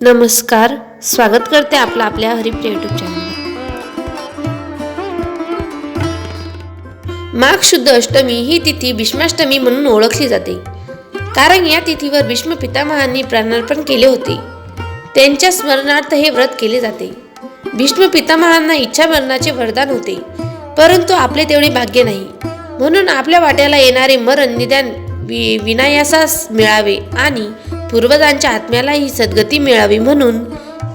नमस्कार स्वागत करते आपलं आपल्या हरिप्रिय युट्यूब चॅनल माघ शुद्ध अष्टमी ही तिथी भीष्माष्टमी म्हणून ओळखली जाते. कारण या तिथीवर भीष्म पितामहांनी प्राणार्पण केले होते. त्यांच्या स्मरणार्थ हे व्रत केले जाते. भीष्म पितामहांना इच्छा मरणाचे वरदान होते. परंतु आपले तेवढे भाग्य नाही. म्हणून आपल्या वाट्याला येणारे मरण निदान वि विनायासास मिळावे आणि पूर्वजांच्या आत्म्याला ही सद्गती मिळावी म्हणून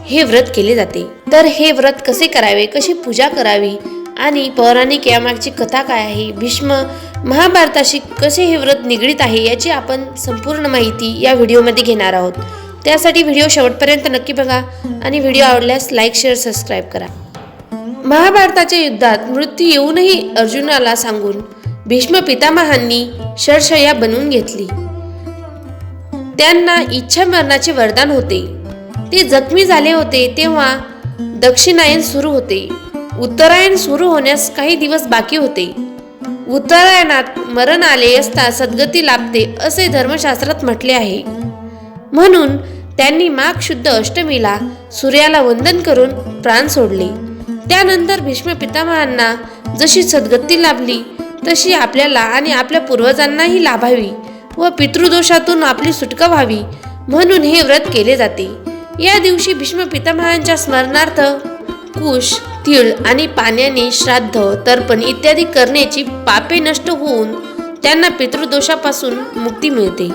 हे व्रत केले जाते. तर हे व्रत कसे करावे कशी पूजा करावी आणि पौराणिक यामागची कथा काय आहे भीष्म महाभारताशी कसे हे व्रत निगडीत आहे याची आपण संपूर्ण माहिती या व्हिडिओमध्ये घेणार आहोत. त्यासाठी व्हिडिओ शेवटपर्यंत नक्की बघा आणि व्हिडिओ आवडल्यास लाईक शेअर सबस्क्राईब करा. महाभारताच्या युद्धात मृत्यू येऊनही अर्जुनाला सांगून भीष्म पितामहांनी शरशया बनवून घेतली. त्यांना इच्छा मरणाचे वरदान होते. ते जखमी झाले होते तेव्हा दक्षिणायन सुरू होते. उत्तरायण सुरू होण्यास काही दिवस बाकी होते. उत्तरायणात मरण आले असता सद्गती लाभते असे धर्मशास्त्रात म्हटले आहे. म्हणून त्यांनी माघ शुद्ध अष्टमीला सूर्याला वंदन करून प्राण सोडले. त्यानंतर भीष्म पितामहांना जशी सद्गती लाभली तशी आपल्याला आणि आपल्या पूर्वजांनाही लाभावी. व पितृदोषातून आपली सुटका व्हावी म्हणून हे व्रत केले जाते. या दिवशी भीष्म पितामहांच्या स्मरणार्थ कुश तीळ आणि पाण्याने श्राद्ध तर्पण इत्यादी करण्याची पापे नष्ट होऊन त्यांना पितृदोषापासून मुक्ती मिळते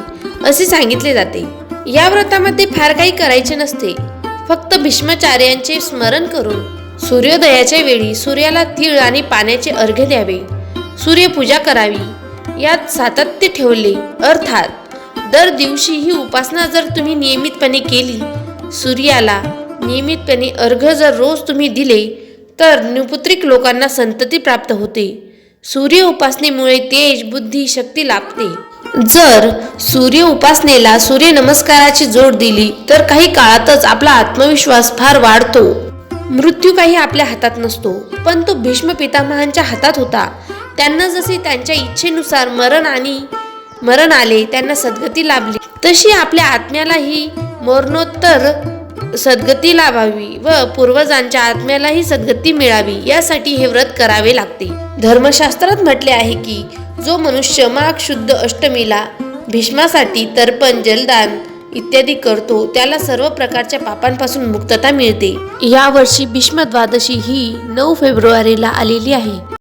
असे सांगितले जाते. या व्रतामध्ये फार काही करायचे नसते. फक्त भीष्माचार्यांचे स्मरण करून सूर्योदयाच्या वेळी सूर्याला तीळ आणि पाण्याचे अर्घ्य द्यावे. सूर्यपूजा करावी. यात सातत्य ठेवले. अर्थात दर दिवशी ही उपासना जर तुम्ही नियमितपणे केली सूर्याला नियमितपणे अर्घ जर रोज तुम्ही दिले तर निपुत्रिक लोकांना संतती प्राप्त होते. सूर्य उपासनेमुळे तेज बुद्धी शक्ती लाभते. जर सूर्य उपासनेला सूर्य नमस्काराची जोड दिली तर काही काळातच आपला आत्मविश्वास फार वाढतो. मृत्यू काही आपल्या हातात नसतो पण तो भीष्म पितामहांच्या हातात होता. त्यांना जसे त्यांच्या इच्छेनुसार मरण आणि मरण आले त्यांना सद्गती लाभली. तशी आपल्या आत्म्यालाही मरणोत्तर सद्गती लाभावी व पूर्वजांच्या आत्म्यालाही सद्गती मिळावी यासाठी हे व्रत करावे लागते. धर्मशास्त्रात म्हटले आहे की जो मनुष्य माघ शुद्ध अष्टमीला भीष्मासाठी तर्पण जलदान इत्यादी करतो त्याला सर्व प्रकारच्या पापांपासून मुक्तता मिळते. यावर्षी भीष्म द्वादशी ही नऊ फेब्रुवारीला आलेली आहे.